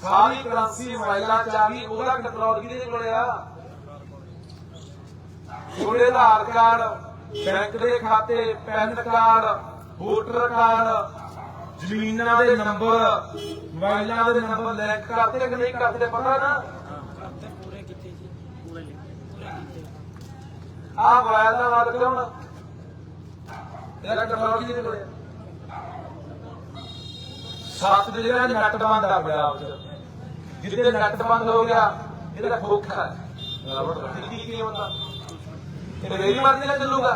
ਸਾਰੀ ਕਰੰਸੀ ਮੋਬਾਈਲਾਂ 'ਚ ਆ ਗਈ, ਉਹਦਾ ਕੰਟਰੋਲ ਕਿਹਦੇ ਕੋਲ ਆ ਤੁਹਾਡੇ ਆਧਾਰ ਕਾਰਡ, ਬੈਂਕ ਦੇ ਖਾਤੇ, ਪੈਨ ਕਾਰਡ, ਵੋਟਰ ਕਾਰਡ, ਜ਼ਮੀਨਾਂ ਦੇ ਨੰਬਰ, ਮੋਬਾਈਲਾਂ ਦੇ ਨੰਬਰ ਲਿੰਕ ਕਰਦੇ ਕਿ ਨਹੀਂ ਕਰਦੇ ਪਤਾ ਨਾ? ਆ ਮੋਬਾਈਲ ਦਾ ਮਾਲਕ ਕੌਣ? ਆ? ਇਹਦਾ ਕੰਟਰੋਲ ਕਿਹਦੇ ਕੋਲ ਆ ਸੱਤ ਦੇ ਜਿਹੜਾ ਨੱਟ ਬੰਦ ਆ ਪੰਜਾਬ ਚ। ਜਿੱਦੇ ਨੱਟ ਬੰਦ ਹੋ ਗਿਆ, ਇਹਦਾ ਖੋਖਾ ਰਬੜ ਦਿੱਤੀ ਕੀ ਹੁੰਦਾ। ਇਹ ਮੇਰੀ ਮਰਜ਼ੀ ਨਾਲ ਚੱਲੂਗਾ।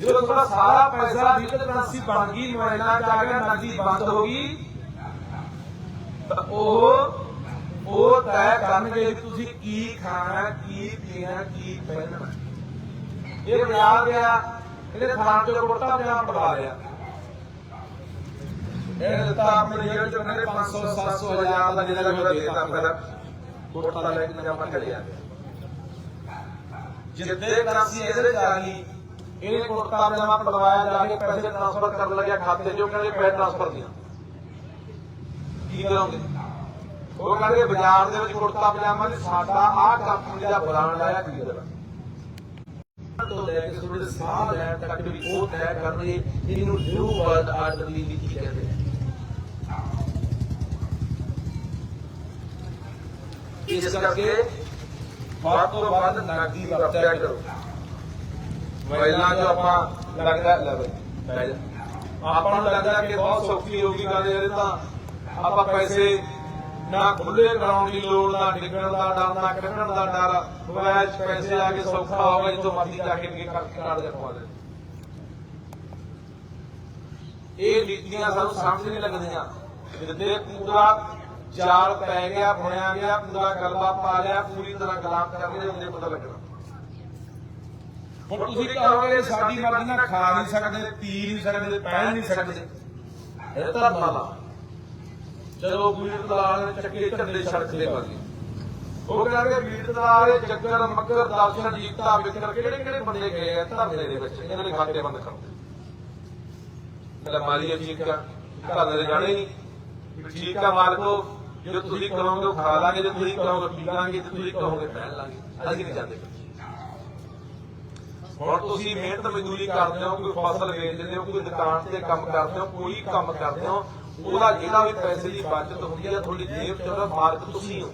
ਜਦੋਂ ਤੁਹਾਡਾ ਸਾਰਾ ਪੈਸਾ ਡਿਜੀਟਲ ਕਰੰਸੀ ਬਣ ਗਈ ਮੋਬਾਈਲਾਂ 'ਚ ਆ ਗਿਆ, ਨਕਦੀ ਬੰਦ ਹੋ ਗਈ, ਤਾਂ ਉਹ ਉਹ ਤੈਅ ਕਰਨਗੇ ਵੀ ਤੁਸੀਂ ਕੀ ਖਾਣਾ, ਕੀ ਪੀਣਾ, ਕੀ ਪਹਿਨਣਾ। ਇਹ ਪੰਜਾਬ ਗਿਆ, ਇਹਨੇ ਥਾਂ ਚੋਂ ਕੁੜਤਾ ਪਜਾਮਾ ਪਵਾ ਲਿਆ। ਇਹ ਦਿੱਤਾ ਆਪਣੇ ਜੇਬ ਚੋਂ ਕਹਿੰਦੇ 500 700 ਹਜ਼ਾਰ ਦਾ ਜਿਹੜਾ ਵੀ ਦੇਤਾ ਫਿਰ। ਕੁੜਤਾ ਲੈ ਕੇ ਪਜਾਮਾ ਚੜਿਆ ਜਿੱਦੇ। ਕਰੰਸੀ ਇਹਦੇ ਚ ਆ ਗਈ ਇਹਨੇ ਕੁੜਤਾ ਪਜਾਮਾ ਪੜਵਾਇਆ ਜਾ ਕੇ ਪੈਸੇ ਟ੍ਰਾਂਸਫਰ ਕਰਨ ਲੱਗਿਆ ਖਾਤੇ 'ਚੋਂ, ਕਹਿੰਦੇ ਪੈਸੇ ਟ੍ਰਾਂਸਫਰ ਦੀਆਂ ਕੀ ਕਰੋਗੇ? ਉਹ ਕਹਿੰਦੇ ਬਾਜ਼ਾਰ ਦੇ ਵਿੱਚ ਕੁੜਤਾ ਪਜਾਮਾ ਤੇ ਸਾਡਾ ਆਹ ਕੰਪਨੀ ਦਾ ਬ੍ਰਾਂਡ ਆਇਆ ਖਰੀਦਣਾ ਤੋਂ ਲੈ ਕੇ ਤੁਹਾਡੇ ਸਾਹ ਲੈਣ ਤੱਕ ਵੀ ਉਹ ਤੈਅ ਕਰਨਗੇ ਇਹਨੂੰ ਨਿਊ ਵਰਲਡ ਆਰਡਰ ਦੀ ਨੀਤੀ ਕਹਿੰਦੇ ਇਸ ਕਰਕੇ ਵੱਧ ਤੋਂ ਵੱਧ ਨਕਦੀ ਵਰਤਿਆ ਕਰੋ। ਮੋਬਾਈਲਾਂ 'ਚ ਆਪਾਂ ਲੱਗਦਾ ਲੈ ਬਈ ਆਪਾਂ ਨੂੰ ਲੱਗਦਾ ਕਿ ਬਹੁਤ ਸੌਖੀ ਹੋ ਗਈ ਗੱਲ ਇਹ ਤਾਂ ਆਪਾਂ ਪੈਸੇ ਨਾ ਖੁੱਲੇ ਕਰਾਉਣ ਦੀ ਲੋੜ, ਨਾ ਡਿੱਗਣ ਦਾ ਡਰ, ਨਾ ਕੱਢਣ ਦਾ ਡਰ। ਮੋਬਾਈਲ 'ਚ ਪੈਸੇ ਆ ਕੇ ਸੌਖਾ ਹੋ ਗਿਆ ਜਦੋਂ ਮਰਜ਼ੀ ਜਾ ਕੇ ਅੱਗੇ ਕਰਕੇ ਕਾਰਡ ਦਿਖਵਾ ਦੇ। ਇਹ ਨੀਤੀਆਂ ਸਾਨੂੰ ਸਮਝ ਨਹੀਂ ਲੱਗਦੀਆਂ। ਜਿੱਦੇ ਪੂਰਾ ਜਾਲ ਪੈ ਗਿਆ ਬੁਣਿਆ ਗਿਆ ਪੂਰਾ ਗਲਬਾ ਪਾ ਲਿਆ ਪੂਰੀ ਤਰ੍ਹਾਂ ਗੁਲਾਮ ਕਰ ਲਿਆ ਉਹਦੇ ਪਤਾ ਲੱਗਣਾ। ਹੁਣ ਤੁਸੀਂ ਕਹੋਗੇ ਸਾਡੀ ਮਰਜ਼ੀ ਨਾਲ ਖਾ ਨਹੀਂ ਸਕਦੇ ਪੀ ਨਹੀਂ ਸਕਦੇ ਪਹਿਨ ਨਹੀਂ ਸਕਦੇ। ਇਹ ਤਾਂ ਮਾਲਾ ਚਲੋ ਵੀਰ ਦਲਾਲ ਨੇ ਚੱਕੇ ਝੰਡੇ ਸੜਕ ਦੇ ਪਾਸੇ ਉਹ ਕਹਿੰਦੇ ਵੀਰ ਦਲਾਲ ਦੇ ਚੱਕਰ ਮੱਕਰ ਦਰਸ਼ਨ ਜੀਤਾ ਵਿਕਰ ਕਿਹੜੇ ਕਿਹੜੇ ਬੰਦੇ ਗਏ ਆ ਧਰਨੇ ਦੇ ਵਿੱਚ? ਇਹਨਾਂ ਨੇ ਖਾਤੇ ਬੰਦ ਕਰ ਮੇਰਾ ਮਾਲੀ ਠੀਕ ਆ ਧਰਨੇ ਦੇ ਜਾਣੇ ਨਹੀਂ। ਠੀਕ ਆ ਮਾਲਕੋ ਜੋ ਤੁਸੀਂ ਕਹੋਗੇ ਉਹ ਖਾ ਲਾਂਗੇ, ਜੇ ਤੁਸੀਂ ਕਹੋਗੇ ਪੀ ਲਾਂਗੇ, ਜੇ ਤੁਸੀਂ ਕਹੋਗੇ, ਪਹਿਨ ਲਾਂਗੇ। ਅਸੀਂ ਨਹੀਂ ਜਾਂਦੇ ਹੁਣ ਤੁਸੀਂ ਮਿਹਨਤ ਮਜ਼ਦੂਰੀ ਕਰਦੇ ਹੋ, ਕੋਈ ਫਸਲ ਵੇਚਦੇ ਹੋ, ਕੋਈ ਦੁਕਾਨ ਤੇ ਕੰਮ ਕਰਦੇ ਹੋ, ਕੋਈ ਕੰਮ ਕਰਦੇ ਹੋ, ਉਹਦਾ ਜਿਹੜਾ ਵੀ ਪੈਸੇ ਦੀ ਬਚਤ ਹੁੰਦੀ ਹੈ ਤੁਹਾਡੀ ਜੇਬ ਚ ਉਹਦਾ ਮਾਲਕ ਤੁਸੀਂ ਹੋ।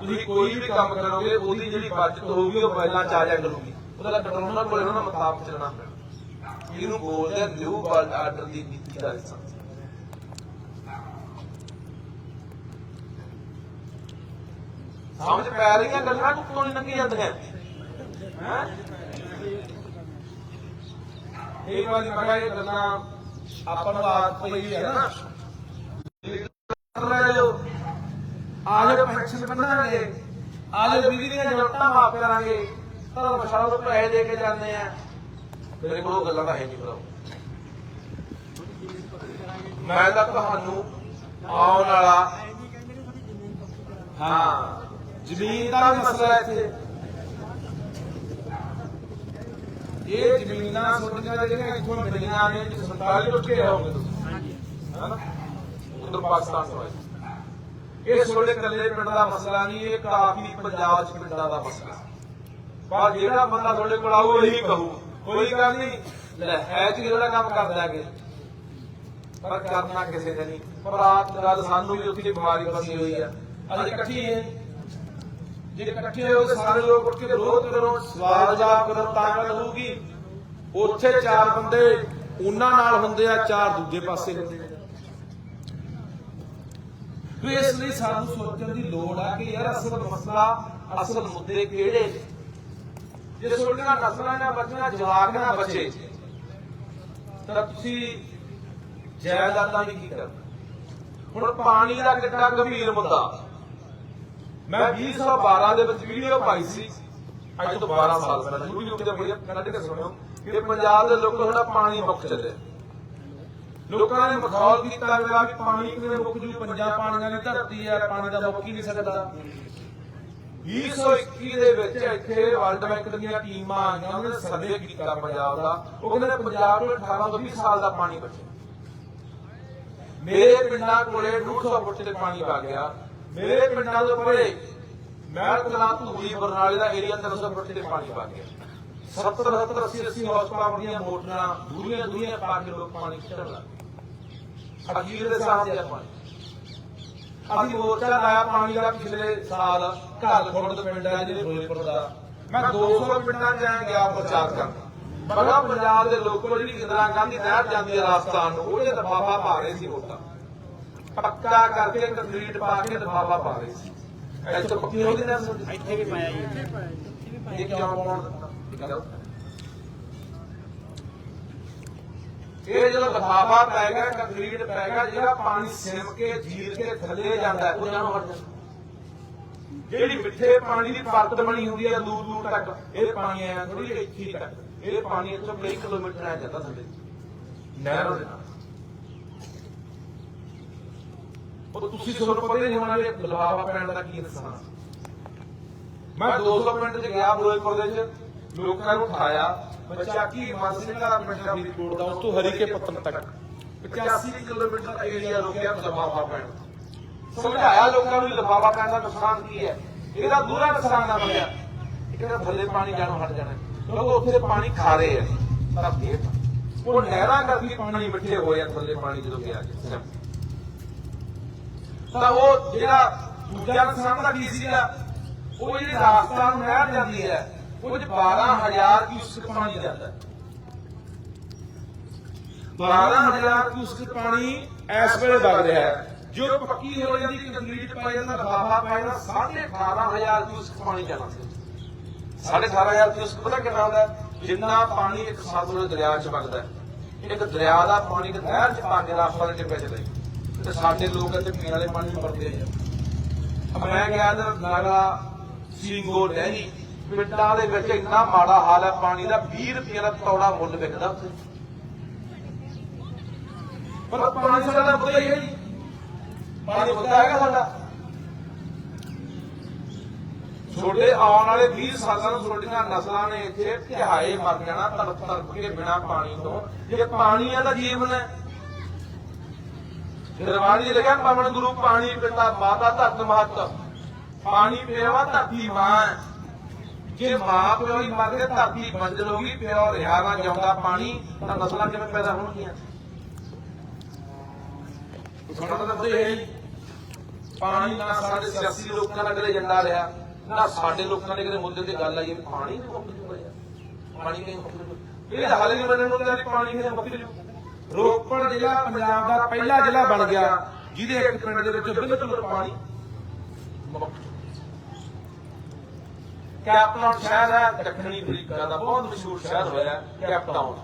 ਤੁਸੀਂ ਕੋਈ ਵੀ ਕੰਮ ਕਰੋਗੇ, ਉਹਦੀ ਜਿਹੜੀ ਬਚਤ ਹੋਊਗੀ, ਉਹ ਪਹਿਲਾਂ ਚ ਆ ਜਾ ਕਰੂਗੀ। ਉਹਦਾ ਕੰਟਰੋਲਰ ਕੋਲ ਉਹਨਾਂ ਮੁਤਾਬਕ ਚੱਲਣਾ ਪੈਣਾ। ਇਹਨੂੰ ਬੋਲਦੇ ਆ ਨਿਊ ਵਰਲਡ ਆਰਡਰ ਦੀ ਨੀਤੀ ਦਾ ਹਿੱਸਾ ਸਮਝ ਪੈ ਰਹੀਆਂ ਗੱਲਾਂ ਕੁੱਤੋਂ ਨਹੀਂ ਲੰਘੀ ਜਾਂਦੀਆਂ? ਹੈ? ਇਹ ਵਾਲੀ ਬੜਾ ਇਹ ਗੱਲਾਂ ਆਪਾਂ ਨੂੰ ਆਦਤ ਪਈ ਹੈ ਨਾ। ਰਹੇ ਪੈਨਸ਼ਨ ਬਣਾਂਗੇ ਆਜੋ ਬਿਜਲੀ ਦੀਆਂ ਜੁਲਤਾਂ ਮਾਫ ਕਰਾਂਗੇ। ਧਰਮਸ਼ਾਲਾ ਤੋਂ ਪੈਸੇ ਦੇ ਕੇ ਜਾਂਦੇ ਆ। ਮੇਰੇ ਕੋਲ ਉਹ ਗੱਲਾਂ ਦਾ ਹੈ ਨਹੀਂ ਭਰਾ ਮੈਂ ਤਾਂ ਤੁਹਾਨੂੰ ਆਉਣ ਵਾਲਾ ਹਾਂ। ਜ਼ਮੀਨ ਦਾ ਵੀ ਮਸਲਾ ਇੱਥੇ। ਇਹ ਜ਼ਮੀਨਾਂ ਤੁਹਾਡੀਆਂ ਜਿਹੜੀਆਂ ਇੱਥੋਂ ਮਿਲੀਆਂ ਨੇ ਜਿਸ 47 ਲੁੱਟੇ ਹੋਗੇ ਤੁਸੀਂ ਹਨਾ ਉਧਰ ਪਾਕਿਸਤਾਨ ਤੋਂ ਇਹ ਤੁਹਾਡੇ ਇਕੱਲੇ ਪਿੰਡ ਦਾ ਮਸਲਾ ਨਹੀਂ, ਇਹ ਕਾਫੀ ਪੰਜਾਬ ਚ ਪਿੰਡਾਂ ਦਾ ਮਸਲਾ। ਪਰ ਜਿਹੜਾ ਬੰਦਾ ਤੁਹਾਡੇ ਕੋਲ ਆਊ ਉਹੀ ਕਹੂ। ਕੋਈ ਗੱਲ ਨਹੀਂ, ਲੈ, ਹੈ ਜਿਹੜਾ ਕੰਮ ਕਰ ਦਾਂਗੇ ਪਰ ਕਰਨਾ ਕਿਸੇ ਨੇ ਨਹੀਂ। ਪਰ ਆਪ ਗੱਲ ਸਾਨੂੰ ਵੀ ਉੱਥੇ ਬਿਮਾਰੀ ਫਸੀ ਹੋਈ ਆ। ਅਸੀਂ ਇਕੱਠੀ ਹੈ ਜੇ ਇਕੱਠੇ ਹੋ ਕੇ ਸਾਰੇ ਲੋਕ ਉੱਠ ਕੇ ਵਿਰੋਧ ਕਰੋ ਸਵਾਲ ਜਵਾਬ ਕਰੋ ਤਾਂ ਹੋਊਗੀ। ਉੱਥੇ ਚਾਰ ਬੰਦੇ, ਉਹਨਾਂ ਨਾਲ ਹੁੰਦੇ ਆ, ਚਾਰ ਦੂਜੇ ਪਾਸੇ ਹੁੰਦੇ ਆ। ਇਸ ਲਈ ਸਾਨੂੰ ਸੋਚਣ ਦੀ ਲੋੜ ਆ ਕਿ ਯਾਰ ਅਸਲ ਮਸਲਾ, ਅਸਲ ਮੁੱਦੇ ਕਿਹੜੇ ਜੇ ਸੋਚਣਾ ਨਸਲਾਂ ਨਾ ਬਚਣਾ ਜਵਾਕ ਨਾ ਬਚੇ, ਤਾਂ ਤੁਸੀਂ ਜਾਇਦਾਦਾਂ ਦੀ ਕੀ ਕਰਨਾ? ਹੁਣ ਪਾਣੀ ਦਾ ਕਿੰਨਾ ਗੰਭੀਰ ਮੁੱਦਾ। ਮੈਂ 2012 ਦੇ ਵਿੱਚ ਵੀਡੀਓ ਪਾਈ ਸੀ। ਅੱਜ ਤੋਂ 12 ਸਾਲ ਪਹਿਲਾਂ। YouTube ਤੇ ਬੜੀ ਕੱਢ ਕੇ ਸੁਣਿਓ ਕਿ ਪੰਜਾਬ ਦੇ ਲੋਕਾਂ ਦਾ ਪਾਣੀ ਮੁੱਕ ਚੱਲੇ ਲੋਕਾਂ ਨੇ ਮਖੌਲ ਕੀਤਾ ਮੇਰਾ ਵੀ ਪਾਣੀ ਕਿਵੇਂ ਮੁੱਕ ਜੂ, ਪੰਜਾਬ ਪਾਣੀਆਂ ਦੀ ਧਰਤੀ ਆ, ਪਾਣੀ ਦਾ ਮੁੱਕ ਹੀ ਨਹੀਂ ਸਕਦਾ। 2021 ਦੇ ਵਿੱਚ ਇੱਥੇ ਵਰਲਡ ਬੈਂਕ ਦੀਆਂ ਟੀਮਾਂ ਆਈਆਂ ਉਹਨਾਂ ਨੇ ਸਰਵੇ ਕੀਤਾ ਪੰਜਾਬ ਦਾ। ਉਹ ਕਹਿੰਦੇ ਪੰਜਾਬ ਕੋਲ 18 ਤੋਂ 20 ਸਾਲ ਦਾ ਪਾਣੀ ਬਚਿਆ। ਮੇਰੇ ਪਿੰਡਾਂ ਕੋਲੇ 200 ਫੁੱਟ ਤੇ ਪਾਣੀ ਵਗ ਗਿਆ। ਮੇਰੇ ਪਿੰਡਾਂ ਤੋਂ ਪਰੇ ਮੈਂ ਕਲਾਂ ਧੂਰੀ ਬਰਨਾਲੇ ਦਾ ਏਰੀਆ 300 ਫੁੱਟ ਤੇ ਪਾਣੀ ਵਗ ਗਿਆ। 70 70 80 80 ਹਾਰਸ ਪਾਵਰ ਦੀਆਂ ਮੋਟਰਾਂ ਦੂਰੀਆਂ ਦੂਰੀਆਂ ਪਾ ਕੇ ਲੋਕ ਪਾਣੀ ਖਿੱਚਣ ਲੱਗ ਅਖੀਰ ਦੇ ਸਾਹ ਤੇ ਪਾਣੀ। ਅਸੀਂ ਮੋਰਚਾ ਲਾਇਆ ਪਾਣੀ ਦਾ ਪਿਛਲੇ ਸਾਲ, ਘਰ ਖੁਰਦ ਪਿੰਡ ਹੈ ਜਿਹੜੇ ਫਿਰੋਜ਼ਪੁਰ ਦਾ। ਮੈਂ 200 ਪਿੰਡਾਂ 'ਚ ਗਿਆ ਪ੍ਰਚਾਰ ਕਰਨ। ਬੜਾ ਪੰਜਾਬ ਦੇ ਲੋਕੋ ਜਿਹੜੀ ਇੰਦਰਾ ਗਾਂਧੀ ਨਹਿਰ ਜਾਂਦੀ ਹੈ ਰਾਜਸਥਾਨ ਨੂੰ, ਉਹਦੇ ਦਬਾਵਾ ਪਾ ਰਹੇ ਸੀ ਵੋਟਾਂ ਪੱਕਾ ਕਰਕੇ ਕੰਕਰੀਟ ਪਾ ਕੇ ਦਬਾਵਾ ਪਾ ਰਹੇ ਸੀ। ਇੱਥੇ ਪੱਕੀ ਹੋ ਗਈ ਨਾ ਇੱਥੇ ਵੀ ਪਾਇਆ ਜੀ। ਇਹ ਕਿਉਂ ਪਾਉਣ? ਇਹ ਜਦੋਂ ਲਫਾਫਾ ਪੈ ਗਿਆ ਕੰਕਰੀਟ ਪੈ ਗਿਆ ਜਿਹੜਾ ਪਾਣੀ ਸਿਮ ਕੇ ਜੀਰ ਕੇ ਥੱਲੇ ਜਾਂਦਾ ਹੈ, ਉਹ ਜਾਨੋਂ ਹਟ ਜਾਂਦਾ ਜਿਹੜੀ ਮਿੱਠੇ ਪਾਣੀ ਦੀ ਪਰਤ ਬਣੀ ਹੁੰਦੀ ਹੈ ਦੂਰ ਦੂਰ ਤੱਕ ਇਹ ਪਾਣੀ ਆਇਆ ਥੋੜੀ ਜਿਹੀ ਇੱਥੇ ਤੱਕ। ਇਹ ਪਾਣੀ ਇੱਥੋਂ ਕਈ ਕਿਲੋਮੀਟਰ ਆ ਜਾਂਦਾ ਥੱਲੇ। ਨਹਿਰਾਂ ਦੇ ਨਾਲ। ਉਹ ਤੁਸੀਂ ਤੁਹਾਨੂੰ ਪਤਾ ਹੀ ਨਹੀਂ ਹੋਣਾ ਵੀ ਲਫਾਫਾ ਪੈਣ ਦਾ ਕੀ ਨੁਕਸਾਨ ਮੈਂ 200 ਪਿੰਡ ਚ ਗਿਆ ਫਿਰੋਜ਼ਪੁਰ ਦੇ ਚ ਲੋਕਾਂ ਨੂੰ ਉਠਾਇਆ ਬਚਾਕੀ ਮਾਸੀ ਦਾ ਪਿੰਡ ਦਾ ਫਰੀਦਕੋਟ ਦਾ ਉਸ ਤੋਂ ਹਰੀਕੇ ਪੱਤਨ ਤੱਕ। 85 ਕਿਲੋਮੀਟਰ ਦਾ ਏਰੀਆ ਰੁਕਿਆ ਲਫਾਫਾ ਪੈਣ ਸਮਝਾਇਆ ਲੋਕਾਂ ਨੂੰ ਲਫਾਫਾ ਪੈਣ ਦਾ ਨੁਕਸਾਨ ਕੀ ਹੈ? ਇਹਦਾ ਦੂਰਾ ਨੁਕਸਾਨ ਨਾ ਬਣਿਆ। ਇਹਦਾ ਥੱਲੇ ਪਾਣੀ ਜਾਣੋਂ ਹਟ ਜਾਣਾ। ਕਿਉਂਕਿ ਉੱਥੇ ਪਾਣੀ ਖਾਰੇ ਹੈ ਧਰਤੀ ਹੇਠ। ਉਹ ਨਹਿਰਾਂ ਕਰਕੇ ਪਾਣੀ ਮਿੱਠੇ ਹੋਏ ਆ ਥੱਲੇ ਪਾਣੀ ਜਦੋਂ ਗਿਆ। ਜੀ ਤਾਂ ਉਹ ਜਿਹੜਾ ਦੂਜਾ ਨੁਕਸਾਨ ਦਾ ਕੀ ਸੀਗਾ? ਉਹ ਜਿਹੜੀ ਰਾਜਸਥਾਨ ਨਹਿਰ ਜਾਂਦੀ ਹੈ, ਉਹ ਚ 12000 ਕਿਊਸਕ ਪਾਣੀ ਜਾਂਦਾ ਹੈ। 12000 ਕਿਊਸਕ ਪਾਣੀ ਇਸ ਵੇਲੇ ਵਗ ਰਿਹਾ ਹੈ। ਜੋ ਪੱਕੀ ਹੋ ਜਾਂਦੀ, ਕੰਕਰੀਟ ਪਾਈ ਜਾਂਦਾ ਲਫਾਫਾ ਪਾਈ ਜਾਂਦਾ 18500 ਕਿਊਸਕ ਪਾਣੀ ਜਾਣਾ ਸੀ 18500 ਕਿਊਸਕ ਪਤਾ ਕਿੰਨਾ ਹੁੰਦਾ ਜਿੰਨਾ ਪਾਣੀ ਇੱਕ ਸਤਲੁਜ ਦਰਿਆ ਚ ਵਗਦਾ ਇੱਕ ਦਰਿਆ ਦਾ ਪਾਣੀ ਇੱਕ ਨਹਿਰ ਚ ਪਾ ਕੇ ਰਾਸਤਾ ਦੇ ਟਿੱਪੇ ਚਲੇ ਤੇ ਸਾਡੇ ਲੋਕ ਇੱਥੇ ਪੀਣ ਵਾਲੇ ਪਾਣੀ ਨੂੰ ਵਰਤਦੇ ਆ। ਮੈਂ ਗਿਆ ਤੇ ਨਾਗਾ ਸਿੰਗੋ ਡੈਰੀ ਪਿੰਡਾਂ ਦੇ ਵਿੱਚ ਇੰਨਾ ਮਾੜਾ ਹਾਲ ਹੈ, ਪਾਣੀ ਦਾ 20 ਰੁਪਏ ਦਾ ਤੌੜਾ ਮੁੱਲ ਵਿਕਦਾ ਉੱਥੇ। ਪਰ ਪਾਣੀ ਸਾਡਾ ਬੁੱਧਾ ਹੀ ਹੈ ਪਾਣੀ ਬੁੱਧਾ ਹੈਗਾ ਸਾਡਾ। ਛੋਟੇ ਆਉਣ ਵਾਲੇ 20 ਸਾਲਾਂ ਨੂੰ ਛੋਟੀਆਂ ਨਸਲਾਂ ਨੇ ਇੱਥੇ ਤਿਹਾਏ ਮਰ ਜਾਣਾ ਤੜਪ ਤੜਪ ਕੇ ਬਿਨਾ ਪਾਣੀ ਤੋਂ। ਜੇ ਪਾਣੀ ਹੈ ਤਾਂ ਜੀਵਨ ਹੈ ਦਰਬਾਰੀ ਲਿਖਿਆ, ਪਵਨ ਗੁਰੂ ਪਾਣੀ ਪਿਤਾ ਮਾਤਾ ਧਰਤ ਮਹਤ। ਪਾਣੀ ਪੀਵਾ ਧਰਤੀ ਮਾਂ ਜੇ ਮਾਂ ਪਿਓ ਹੀ ਮਰ ਗਏ ਧਰਤੀ ਬੰਜਰ ਹੋ ਗਈ ਪਿਓ ਰਿਹਾ ਨਾ ਜਾਂਦਾ ਪਾਣੀ। ਤਾਂ ਨਸਲਾਂ ਕਿਵੇਂ ਪੈਦਾ ਹੋਣਗੀਆਂ? ਸਾਡਾ ਤਾਂ ਪਤਾ ਹੀ। ਪਾਣੀ ਨਾ ਸਾਡੇ ਸਿਆਸੀ ਲੋਕਾਂ ਨਾਲ ਕਦੇ ਜੰਡਾ ਰਿਹਾ, ਨਾ ਸਾਡੇ ਲੋਕਾਂ ਨੇ ਕਦੇ ਮੁੱਦੇ ਤੇ ਗੱਲ ਆਈ ਪਾਣੀ ਨਹੀਂ ਮੁੱਕ ਜੂਗਾ ਯਾਰ? ਪਾਣੀ ਕਿਵੇਂ ਮੁੱਕ ਜੂਗਾ? ਇਹ ਹਾਲੇ ਨਹੀਂ ਮੰਨਣ ਨੂੰ ਪਾਣੀ ਕਿਵੇਂ ਮੁੱਕ ਜੂ ਰੋਪੜ ਜ਼ਿਲ੍ਹਾ, ਪੰਜਾਬ ਦਾ ਪਹਿਲਾ ਜ਼ਿਲ੍ਹਾ ਬਣ ਗਿਆ, ਜਿਹਦੇ ਇੱਕ ਪਿੰਡ ਦੇ ਵਿੱਚ ਬਿਲਕੁਲ ਪਾਣੀ ਮੁੱਕ ਕੈਪਟਾਊਨ ਸ਼ਹਿਰ ਹੈ, ਦੱਖਣੀ ਅਫਰੀਕਾ ਦਾ ਬਹੁਤ ਮਸ਼ਹੂਰ ਸ਼ਹਿਰ ਹੋਇਆ ਕੈਪਟਾਊਨ